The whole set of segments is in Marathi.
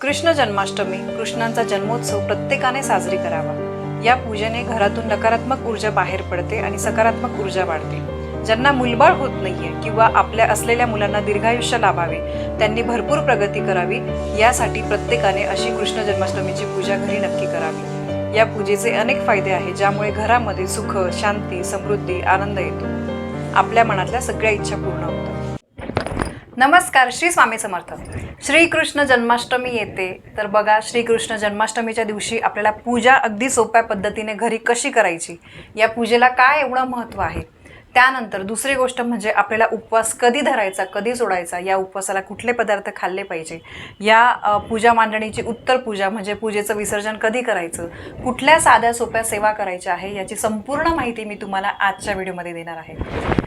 कृष्ण जन्माष्टमी कृष्णांचा जन्मोत्सव प्रत्येकाने साजरी करावा. या पूजेने घरातून नकारात्मक ऊर्जा बाहेर पडते आणि सकारात्मक ऊर्जा वाढते. ज्यांना मुलबाळ होत नाहीये किंवा आपल्या असलेल्या मुलांना दीर्घायुष्य लाभावे त्यांनी भरपूर प्रगती करावी. यासाठी प्रत्येकाने अशी कृष्ण जन्माष्टमीची पूजा घरी नक्की करावी. या पूजेचे अनेक फायदे आहेत ज्यामुळे घरामध्ये सुख शांती समृद्धी आनंद येतो. आपल्या मनातल्या सगळ्या इच्छा पूर्ण होतात. नमस्कार श्री स्वामी समर्थ. श्रीकृष्ण जन्माष्टमी येते. तर बघा श्रीकृष्ण जन्माष्टमीच्या दिवशी आपल्याला पूजा अगदी सोप्या पद्धतीने घरी कशी करायची? या पूजेला काय एवढं महत्त्व आहे? त्यानंतर दुसरी गोष्ट म्हणजे आपल्याला उपवास कधी धरायचा कधी सोडायचा या उपवासाला कुठले पदार्थ खाल्ले पाहिजे? या पूजा मांडणीची उत्तर पूजा म्हणजे पूजेचं विसर्जन कधी करायचं? कुठल्या साध्या सोप्या सेवा करायच्या आहे? याची संपूर्ण माहिती मी तुम्हाला आजच्या व्हिडिओमध्ये देणार आहे.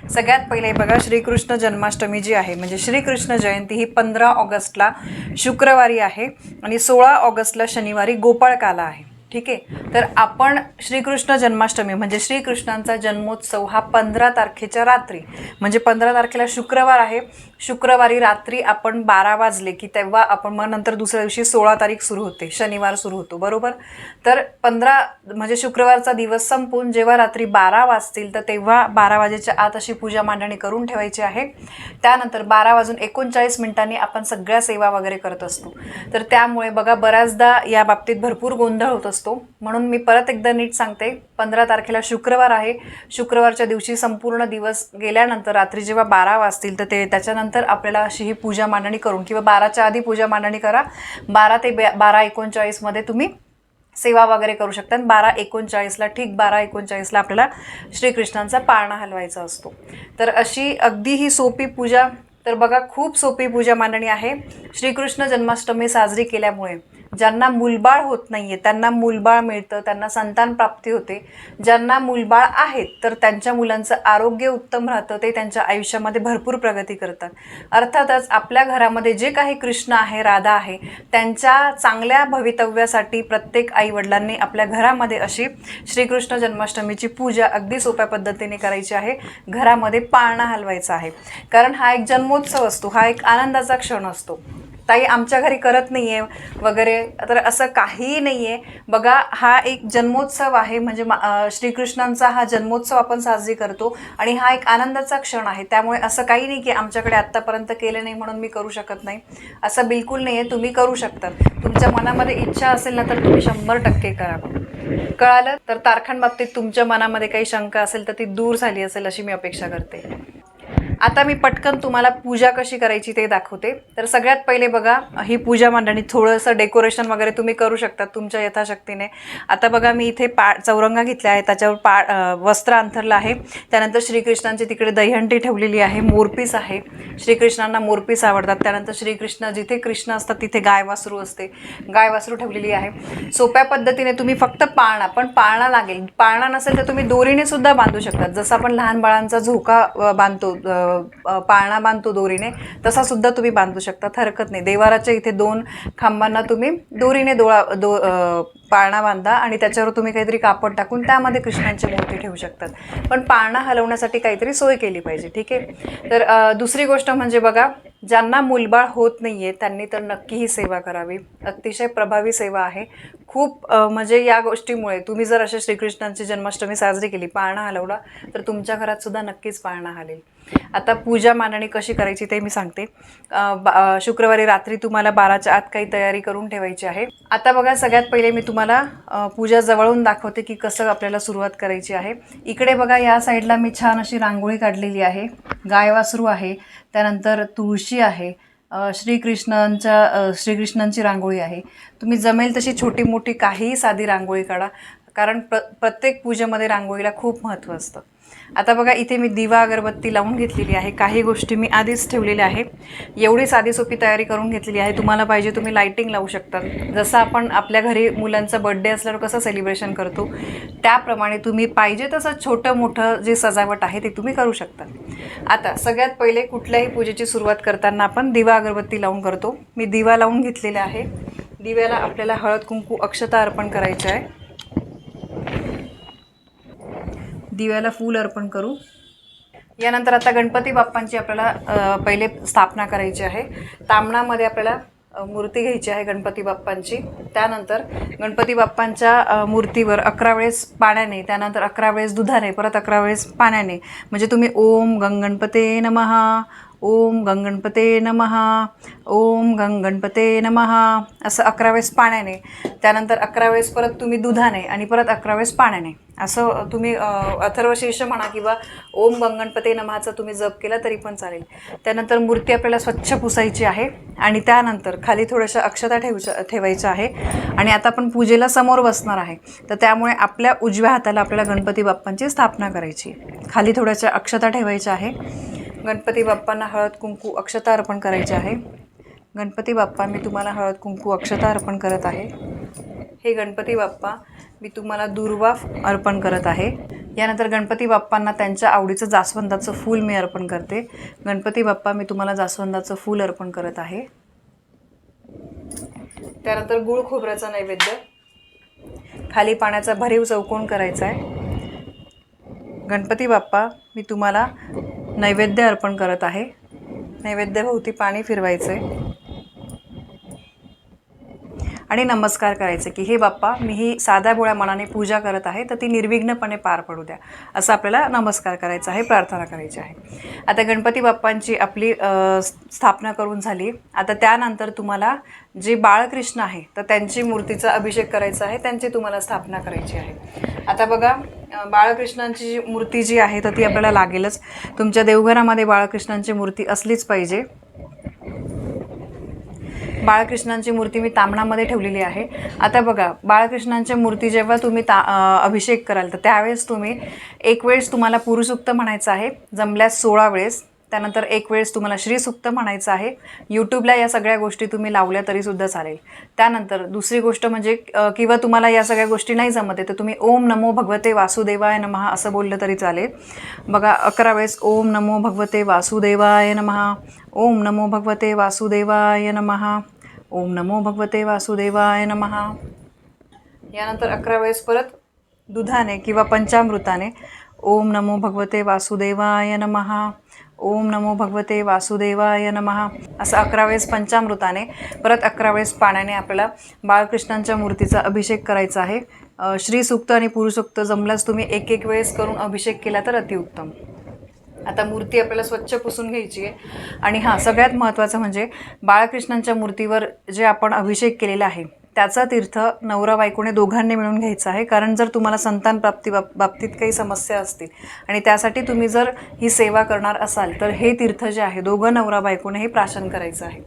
सगळ्यात पहिले बघा श्रीकृष्ण जन्माष्टमी जी आहे म्हणजे श्रीकृष्ण जयंती ही पंधरा ऑगस्टला शुक्रवारी आहे आणि सोळा ऑगस्टला शनिवारी गोपाळकाला आहे. ठीक आहे? तर आपण श्रीकृष्ण जन्माष्टमी म्हणजे श्रीकृष्णांचा जन्मोत्सव हा पंधरा तारखेच्या रात्री म्हणजे पंधरा तारखेला शुक्रवार आहे. शुक्रवारी रात्री आपण बारा वाजले की तेव्हा आपण मग नंतर दुसऱ्या दिवशी सोळा तारीख सुरू होते शनिवार सुरू होतो बरोबर? तर पंधरा म्हणजे शुक्रवारचा दिवस संपून जेव्हा रात्री बारा वाजतील तर तेव्हा बारा वाजेच्या आत अशी पूजा मांडणी करून ठेवायची आहे. त्यानंतर बारा वाजून एकोणचाळीस मिनिटांनी आपण सगळ्या सेवा वगैरे करत असतो. तर त्यामुळे बघा बऱ्याचदा या बाबतीत भरपूर गोंधळ होत असतो. म्हणून मी परत एकदा नीट सांगते पंधरा तारखेला शुक्रवार आहे. शुक्रवारच्या दिवशी संपूर्ण दिवस गेल्यानंतर रात्री जेव्हा बारा वाजतील तर ते त्याच्यानंतर आपल्याला अशी ही पूजा मांडणी करून किंवा बाराच्या आधी पूजा मांडणी करा. बारा ते बारा एकोणचाळीसमध्ये तुम्ही सेवा वगैरे करू शकता आणि बारा एकोणचाळीसला ठीक बारा एकोणचाळीसला आपल्याला श्रीकृष्णांचा पाळणा हलवायचा असतो. तर अशी अगदी ही सोपी पूजा तर बघा खूप सोपी पूजा मांडणी आहे. श्रीकृष्ण जन्माष्टमी साजरी केल्यामुळे ज्यांना मूलबाळ होत नाहीये त्यांना मूलबाळ मिळतं त्यांना संतान प्राप्ती होते. ज्यांना मूलबाळ आहेत तर त्यांच्या मुलांचं आरोग्य उत्तम राहतं ते त्यांच्या आयुष्यामध्ये भरपूर प्रगती करतात. अर्थातच आपल्या घरामध्ये जे काही कृष्ण आहे राधा आहे त्यांच्या चांगल्या भवितव्यासाठी प्रत्येक आईवडिलांनी आपल्या घरामध्ये अशी श्रीकृष्ण जन्माष्टमीची पूजा अगदी सोप्या पद्धतीने करायची आहे. घरामध्ये पाळणा हलवायचा आहे. कारण हा एक जन्मोत्सव असतो हा एक आनंदाचा क्षण असतो. ताई आमच्या घरी करत नाही आहे वगैरे. तर असं काहीही नाही आहे बघा हा एक जन्मोत्सव आहे. म्हणजे श्रीकृष्णांचा हा जन्मोत्सव आपण साजरी करतो. आणि हा एक आनंदाचा क्षण आहे. त्यामुळे असं काही नाही की आमच्याकडे आत्तापर्यंत केलं नाही म्हणून मी करू शकत नाही. असं बिलकुल नाही आहे तुम्ही करू शकता तुमच्या मनामध्ये इच्छा असेल ना तर तुम्ही शंभर टक्के करा. कळालं? तर तारखांबाबतीत तुमच्या मनामध्ये काही शंका असेल तर ती दूर झाली असेल अशी मी अपेक्षा करते. आता मी पटकन तुम्हाला पूजा कशी करायची ते दाखवते. तर सगळ्यात पहिले बघा ही पूजा मांडणी थोडंसं डेकोरेशन वगैरे तुम्ही करू शकता तुमच्या यथाशक्तीने. आता बघा मी इथे पा चौरंगा घेतल्या आहे त्याच्यावर पा वस्त्र अंथरलं आहे. त्यानंतर श्रीकृष्णांची तिकडे दहीहंडी ठेवलेली आहे मोरपीस आहे. श्रीकृष्णांना मोरपीस आवडतात. त्यानंतर श्रीकृष्ण जिथे कृष्ण असतात तिथे गाय वासरू असते. गाय वासरू ठेवलेली आहे. सोप्या पद्धतीने तुम्ही फक्त पाळणा पण पाळणा लागेल. पाळणा नसेल तर तुम्ही दोरीने सुद्धा बांधू शकतात जसं आपण लहान बाळांचा झोका बांधतो पाळणा बांधतो दोरीने तसा सुद्धा तुम्ही बांधू शकतात हरकत नाही. देवाराच्या इथे दोन खांबांना तुम्ही दोरीने दोळा दो पाळणा बांधा आणि त्याच्यावर तुम्ही काहीतरी कापड टाकून त्यामध्ये कृष्णांची मूर्ती ठेवू शकतात. पण पाळणा हलवण्यासाठी काहीतरी सोय केली पाहिजे ठीक आहे? तर दुसरी गोष्ट म्हणजे बघा ज्यांना मूलबाळ होत नाही आहे त्यांनी तर नक्की ही सेवा करावी. अतिशय प्रभावी सेवा आहे. खूप म्हणजे या गोष्टीमुळे तुम्ही जर अशा श्रीकृष्णांची जन्माष्टमी साजरी केली पाळणा हलवला तर तुमच्या घरात सुद्धा नक्कीच पाळणा हलेल. आता पूजा मांडणी कशी करायची ते मी सांगते. शुक्रवारी रात्री तुम्हाला बाराच्या आत काही तयारी करून ठेवायची आहे. आता बघा सगळ्यात पहिले मी तुम्हाला पूजा जवळून दाखवते की कसं आपल्याला सुरुवात करायची आहे. इकडे बघा या साईडला मी छान अशी रांगोळी काढलेली आहे. गायवासरू आहे. त्यानंतर तुळशी आहे. श्रीकृष्णांच्या श्रीकृष्णांची रांगोळी आहे. तुम्ही जमेल तशी छोटी मोठी काहीही साधी रांगोळी काढा. कारण प्र प्रत्येक पूजेमध्ये रांगोळीला खूप महत्त्व असतं. आता बघा इथे मी दिवा अगरबत्ती लावून घेतलेली आहे. काही गोष्टी मी आधीच ठेवलेल्या आहे एवढी साधी सोपी तयारी करून घेतलेली आहे. तुम्हाला पाहिजे तुम्ही लाईटिंग लावू शकता. जसं आपण आपल्या घरी मुलांचा बड्डे असल्यावर कसं सेलिब्रेशन करतो त्याप्रमाणे तुम्ही पाहिजे तसं छोटं मोठं जे सजावट आहे ते तुम्ही करू शकता. आता सगळ्यात पहिले कुठल्याही पूजेची सुरुवात करताना आपण दिवा अगरबत्ती लावून करतो. मी दिवा लावून घेतलेला आहे. दिव्याला आपल्याला हळद कुंकू अक्षता अर्पण करायचं आहे. दिव्याला फूल अर्पण करू. यानंतर आता गणपती बाप्पांची आपल्याला पहिले स्थापना करायची आहे. तांबणामध्ये आपल्याला मूर्ती घ्यायची आहे गणपती बाप्पांची. त्यानंतर गणपती बाप्पांच्या मूर्तीवर अकरा वेळेस पाण्याने त्यानंतर अकरा वेळेस दुधाने परत अकरा वेळेस पाण्याने. म्हणजे तुम्ही ओम गंगणपते नमहा ओम गंगणपते नमहा ओम गंगणपते नमहा असं अकरा वेळेस पाण्याने त्यानंतर अकरा वेळेस परत तुम्ही दुधाने आणि परत अकरा वेळेस पाण्याने. असं तुम्ही अ, अथर्वशीर्ष म्हणा किंवा ओम गंगणपते नमहाचा तुम्ही जप केला तरी पण चालेल. त्यानंतर मूर्ती आपल्याला स्वच्छ पुसायची आहे आणि त्यानंतर खाली थोड्याशा अक्षता ठेवच्या ठेवायच्या आहे. आणि आता आपण पूजेला समोर बसणार आहे. तर त्यामुळे आपल्या उजव्या हाताला आपल्याला गणपती बाप्पांची स्थापना करायची खाली थोड्याशा अक्षता ठेवायच्या आहे. गणपती बाप्पांना हळद कुंकू अक्षता अर्पण करायची आहे. गणपती बाप्पा मी तुम्हाला हळद कुंकू अक्षता अर्पण करत आहे. हे गणपती बाप्पा मी तुम्हाला दुर्वाफ अर्पण करत आहे. यानंतर गणपती बाप्पांना त्यांच्या आवडीचं जास्वंदाचं फूल मी अर्पण करते. गणपती बाप्पा मी तुम्हाला जास्वंदाचं फूल अर्पण करत आहे. त्यानंतर गुळ खोबऱ्याचा नैवेद्य. खाली पाण्याचा भरीव चौकोन करायचा आहे. गणपती बाप्पा मी तुम्हाला नैवेद्य अर्पण करत आहे. नैवेद्यभोवती पाणी फिरवायचं आहे आणि नमस्कार करायचे की हे बाप्पा मी ही साध्या बोळ्या मनाने पूजा करत आहे तर ती निर्विघ्नपणे पार पडू द्या. असं आपल्याला नमस्कार करायचा आहे प्रार्थना करायची आहे. आता गणपती बाप्पांची आपली स्थापना करून झाली. आता त्यानंतर तुम्हाला जे बाळकृष्ण आहे तर त्यांची मूर्तीचा अभिषेक करायचा आहे त्यांची तुम्हाला स्थापना करायची आहे. आता बघा बाळकृष्णांची जी मूर्ती जी आहे तर ती आपल्याला लागेलच. तुमच्या देवघरामध्ये बाळकृष्णांची मूर्ती असलीच पाहिजे. बाळकृष्णांची मूर्ती मी तांबणामध्ये ठेवलेली आहे. आता बघा बाळकृष्णांच्या मूर्ती जेव्हा तुम्ही ता अभिषेक कराल तर त्यावेळेस तुम्ही एक वेळेस तुम्हाला पुरुषुक्त म्हणायचं आहे जमल्यास सोळा वेळेस. त्यानंतर एक वेळेस तुम्हाला श्रीसुक्त म्हणायचं आहे. यूट्यूबला या सगळ्या गोष्टी तुम्ही लावल्या तरीसुद्धा चालेल. त्यानंतर दुसरी गोष्ट म्हणजे किंवा तुम्हाला या सगळ्या गोष्टी नाही जमत आहे तर तुम्ही ओम नमो भगवते वासुदेवाय नमहा असं बोललं तरी चालेल. बघा अकरा वेळेस ओम नमो भगवते वासुदेवाय नमहा ओम नमो भगवते वासुदेवाय नमहा ओम नमो भगवते वासुदेवाय नमहा यानंतर अकरा वेळेस परत दुधाने किंवा पंचामृताने ओम नमो भगवते वासुदेवाय नमहा ओम नमो भगवते वासुदेवाय नमहा असं अकरा वेळेस पंचामृताने परत अकरा वेळेस पाण्याने आपल्याला बाळकृष्णांच्या मूर्तीचा अभिषेक करायचा आहे. श्रीसूक्त श्रीसुक्त आणि पुरुषोक्त जमल्यास तुम्ही एक एक वेळेस करून अभिषेक केला तर अतिउत्तम. आता मूर्ती आपल्याला स्वच्छ पुसून घ्यायची आहे. आणि हां सगळ्यात महत्त्वाचं म्हणजे बाळकृष्णांच्या मूर्तीवर जे आपण अभिषेक केलेला आहे त्याचा तीर्थ नवरा बायकोने दोघांनी मिळून घ्यायचा आहे. कारण जर तुम्हाला संतान प्राप्ती बाब बाबतीत काही समस्या असतील आणि त्यासाठी तुम्ही जर ही सेवा करणार असाल तर हे तीर्थ जे आहे दोघं नवरा बायकोने हे प्राशन करायचं आहे.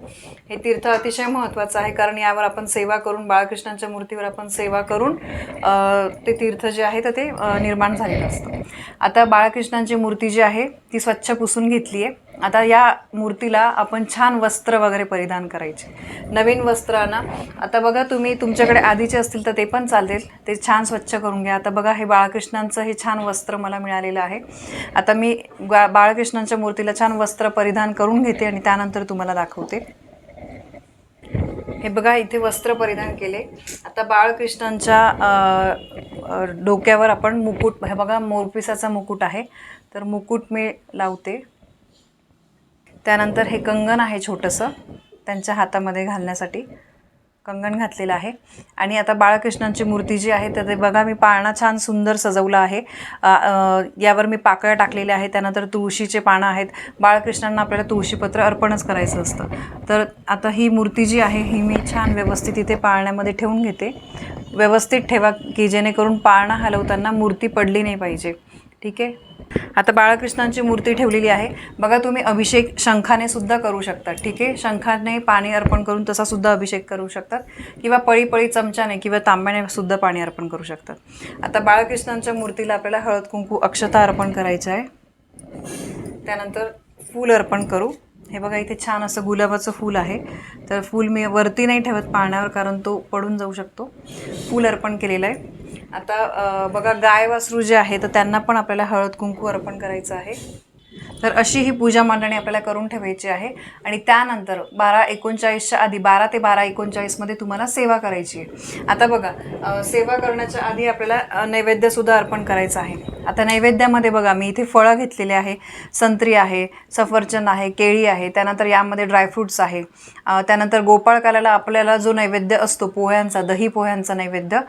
हे तीर्थ अतिशय महत्त्वाचं आहे कारण यावर आपण सेवा करून बाळकृष्णांच्या मूर्तीवर आपण सेवा करून ते तीर्थ जे आहे तर ते निर्माण झालेलं असतं. आता बाळकृष्णांची मूर्ती जी आहे ती स्वच्छ पुसून घेतली आहे आता या मूर्तीला आपण छान वस्त्र वगैरे परिधान करायचे. नवीन वस्त्र आणा आता बघा तुम्ही तुमच्याकडे आधीचे असतील तर ते पण चालेल ते छान स्वच्छ करून घ्या. आता बघा हे बाळकृष्णांचं हे छान वस्त्र मला मिळालेलं आहे. आता मी गा बाळकृष्णांच्या मूर्तीला छान वस्त्र परिधान करून घेते आणि त्यानंतर तुम्हाला दाखवते. हे बघा इथे वस्त्र परिधान केले. आता बाळकृष्णांच्या डोक्यावर आपण मुकुट हे बघा मोरपिसाचा मुकुट आहे. तर मुकुट मी लावते. त्यानंतर हे कंगन आहे छोटंसं त्यांच्या हातामध्ये घालण्यासाठी कंगण घातलेलं आहे. आणि आता बाळकृष्णांची मूर्ती जी आहे तर ते बघा मी पाळणा छान सुंदर सजवला आहे. यावर मी पाकळ्या टाकलेल्या आहेत त्यानंतर तुळशीचे पानं आहेत. बाळकृष्णांना आपल्याला तुळशीपत्र अर्पणच करायचं असतं. तर आता ही मूर्ती जी आहे ही मी छान व्यवस्थित इथे पाळण्यामध्ये ठेवून घेते. व्यवस्थित ठेवा की जेणेकरून पाळणा हलवताना मूर्ती पडली नाही पाहिजे. ठीक आहे? आता बाळकृष्णांची मूर्ती ठेवलेली आहे. बघा तुम्ही अभिषेक शंखाने सुद्धा करू शकता ठीक आहे? शंखाने पाणी अर्पण करून तसा सुद्धा अभिषेक करू शकतात. किंवा पळी पळी चमच्याने किंवा तांब्याने सुद्धा पाणी अर्पण करू शकतात. आता बाळकृष्णांच्या मूर्तीला आपल्याला हळद कुंकू अक्षता अर्पण करायचं आहे. त्यानंतर फूल अर्पण करू. हे बघा इथे छान असं गुलाबाचं फूल आहे. तर फूल मी वरती नाही ठेवत पाण्यावर कारण तो पडून जाऊ शकतो. फूल अर्पण केलेलं आहे. आता बघा गाय वासरू जे आहे तर त्यांना पण आपल्याला हळद कुंकू अर्पण करायचं आहे. तर अशी ही पूजा मांडणी आपल्याला करून ठेवायची आहे. आणि त्यानंतर बारा एकोणचाळीसच्या आधी बारा ते बारा एकोणचाळीसमध्ये तुम्हाला सेवा करायची आहे. आता बघा सेवा करण्याच्या आधी आपल्याला नैवेद्यसुद्धा अर्पण करायचं आहे. आता नैवेद्यामध्ये बघा मी इथे फळं घेतलेले आहे. संत्री आहे सफरचंद आहे केळी आहे त्यानंतर यामध्ये ड्रायफ्रूट्स आहे. त्यानंतर गोपाळकाल्याला आपल्याला जो नैवेद्य असतो पोह्यांचा दही पोह्यांचा नैवेद्य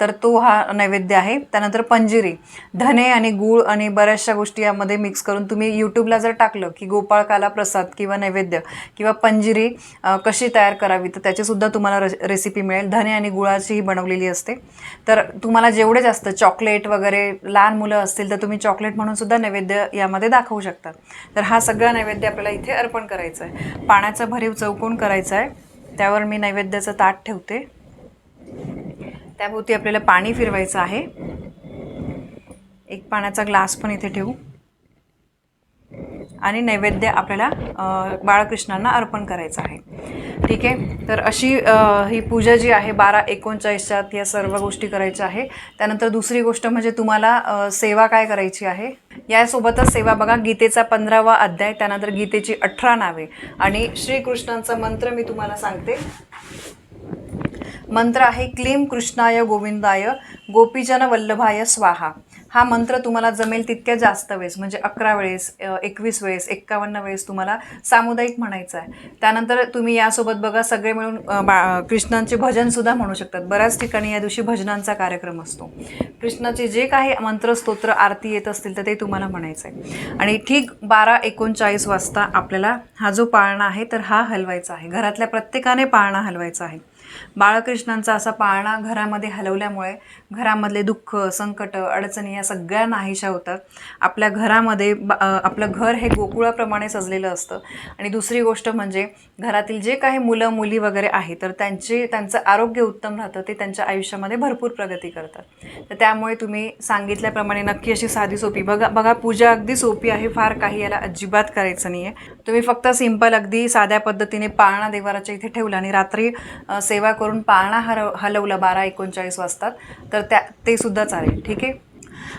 तर तो हा नैवेद्य आहे. त्यानंतर पंजिरी धने आणि गूळ आणि बऱ्याचशा गोष्टी यामध्ये मिक्स करून तुम्ही यूट्यूबला जर टाकलं की गोपाळकाला प्रसाद किंवा नैवेद्य किंवा पंजिरी कशी तयार करावी तर त्याचीसुद्धा तुम्हाला र रेसिपी मिळेल. धने आणि गुळाचीही बनवलेली असते. तर तुम्हाला जेवढे जास्त चॉकलेट वगैरे लहान मुलं असतील तर तुम्ही चॉकलेट म्हणूनसुद्धा नैवेद्य यामध्ये दाखवू शकता तर हा सगळा नैवेद्य आपल्याला इथे अर्पण करायचा आहे. पाण्याचा भरीव चौकोन करायचा आहे. त्यावर मी नैवेद्याचं ताट ठेवते. त्याभोवती आपल्याला पाणी फिरवायचं आहे. एक पाण्याचा ग्लास पण इथे ठेवू. आणि नैवेद्य आपल्याला बाळकृष्णांना अर्पण करायचं आहे. ठीक आहे? तर अशी ही पूजा जी आहे बारा एकोणचाळीसच्यात या सर्व गोष्टी करायच्या आहे. त्यानंतर दुसरी गोष्ट म्हणजे तुम्हाला सेवा काय करायची आहे? यासोबतच सेवा बघा गीतेचा पंधरावा अध्याय त्यानंतर गीतेची अठरा नावे. आणि श्रीकृष्णांचा मंत्र मी तुम्हाला सांगते. मंत्र आहे क्लीम कृष्णाय गोविंदाय गोपीजन वल्लभाय स्वाहा. हा मंत्र तुम्हाला जमेल तितक्या जास्त वेळेस म्हणजे अकरा वेळेस एकवीस वेळेस एक्कावन्न वेळेस तुम्हाला सामुदायिक म्हणायचं आहे. त्यानंतर तुम्ही यासोबत बघा सगळे मिळून बा कृष्णांचे भजनसुद्धा म्हणू शकतात. बऱ्याच ठिकाणी या दिवशी भजनांचा कार्यक्रम असतो. कृष्णाचे जे काही मंत्र स्तोत्र आरती येत असतील तर ते तुम्हाला म्हणायचं आहे. आणि ठीक बारा एकोणचाळीस वाजता आपल्याला हा जो पाळणा आहे तर हा हलवायचा आहे. घरातल्या प्रत्येकाने पाळणा हलवायचा आहे. बाळकृष्णांचा असा पाळणा घरामध्ये हलवल्यामुळे घरामधले दुःख संकट अडचणी या सगळ्या नाहीशा होतात. आपल्या घरामध्ये बा- आपलं घर हे गोकुळाप्रमाणे सजलेलं असतं. आणि दुसरी गोष्ट म्हणजे घरातील जे काही मुलं मुली वगैरे आहे तर त्यांचे त्यांचं आरोग्य उत्तम राहतं ते त्यांच्या आयुष्यामध्ये भरपूर प्रगती करतात. तर त्यामुळे तुम्ही सांगितल्याप्रमाणे नक्की अशी साधी सोपी बघा. बघा पूजा अगदी सोपी आहे फार काही याला अजिबात करायचं नाही आहे तुम्ही फक्त सिंपल अगदी साध्या पद्धतीने पाळणा देवाराच्या इथे ठेवला आणि रात्री सेवा करून पाळणा हरव हलवला बारा एकोणचाळीस वाजतात. तर त्या ते सुद्धा चालेल. ठीक आहे?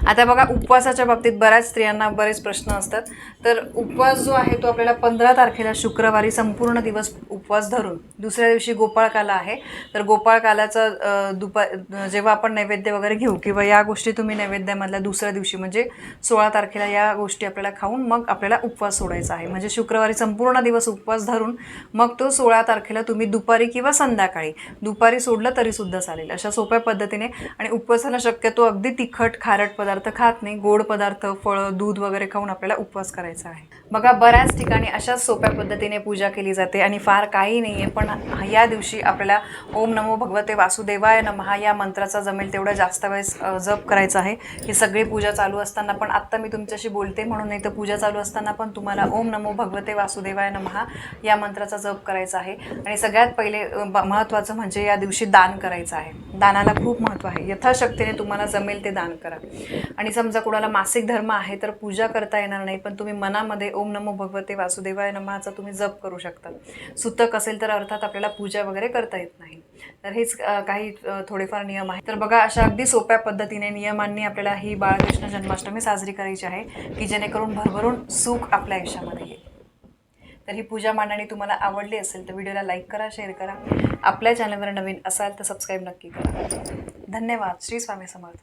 आता बघा उपवासाच्या बाबतीत बऱ्याच स्त्रियांना बरेच प्रश्न असतात. तर उपवास जो आहे तो आपल्याला पंधरा तारखेला शुक्रवारी संपूर्ण दिवस उपवास धरून दुसऱ्या दिवशी गोपाळकाला आहे. तर गोपाळकालाचा दुपार दुपा जेव्हा आपण नैवेद्य वगैरे घेऊ किंवा या गोष्टी तुम्ही नैवेद्यामधल्या दुसऱ्या दिवशी म्हणजे सोळा तारखेला या गोष्टी आपल्याला खाऊन मग आपल्याला उपवास सोडायचा आहे. म्हणजे शुक्रवारी संपूर्ण दिवस उपवास धरून मग तो सोळा तारखेला तुम्ही दुपारी किंवा संध्याकाळी दुपारी सोडलं तरीसुद्धा चालेल. अशा सोप्या पद्धतीने आणि उपवासाला शक्यतो अगदी तिखट खारट पदार्थ खात नाही. गोड पदार्थ फळं दूध वगैरे खाऊन आपल्याला उपवास करायचा आहे. बघा बऱ्याच ठिकाणी अशाच सोप्या पद्धतीने पूजा केली जाते आणि फार काही नाही आहे पण या दिवशी आपल्याला ओम नमो भगवते वासुदेवाय नमहा या मंत्राचा जमेल तेवढा जास्त वेळेस जप करायचा आहे. ही सगळी पूजा चालू असताना पण आत्ता मी तुमच्याशी बोलते म्हणून नाही तर पूजा चालू असताना पण तुम्हाला ओम नमो भगवते वासुदेवाय नमहा या मंत्राचा जप करायचा आहे. आणि सगळ्यात पहिले महत्त्वाचं म्हणजे या दिवशी दान करायचं आहे. दानाला खूप महत्त्व आहे. यथाशक्तीने तुम्हाला जमेल ते दान करा. आणि समजा कुणाला मासिक धर्म आहे तर पूजा करता येणार नाही पण तुम्ही मनामध्ये ओम नमो भगवते वासुदेवाय नमहाचा तुम्ही जप करू शकता. सुतक असेल तर अर्थात आपल्याला पूजा वगैरे करता येत नाही. तर हेच काही थोडेफार नियम आहेत. तर बघा अशा अगदी सोप्या पद्धतीने नियमांनी आपल्याला ही बाळकृष्ण जन्माष्टमी साजरी करायची आहे की जेणेकरून भरभरून सुख आपल्या आयुष्यामध्ये येईल. तर ही पूजा मांडणी तुम्हाला आवडली असेल तर व्हिडिओला लाईक करा शेअर करा. आपल्या चॅनलवर नवीन असाल तर सबस्क्राईब नक्की करा. धन्यवाद. श्री स्वामी समर्थ.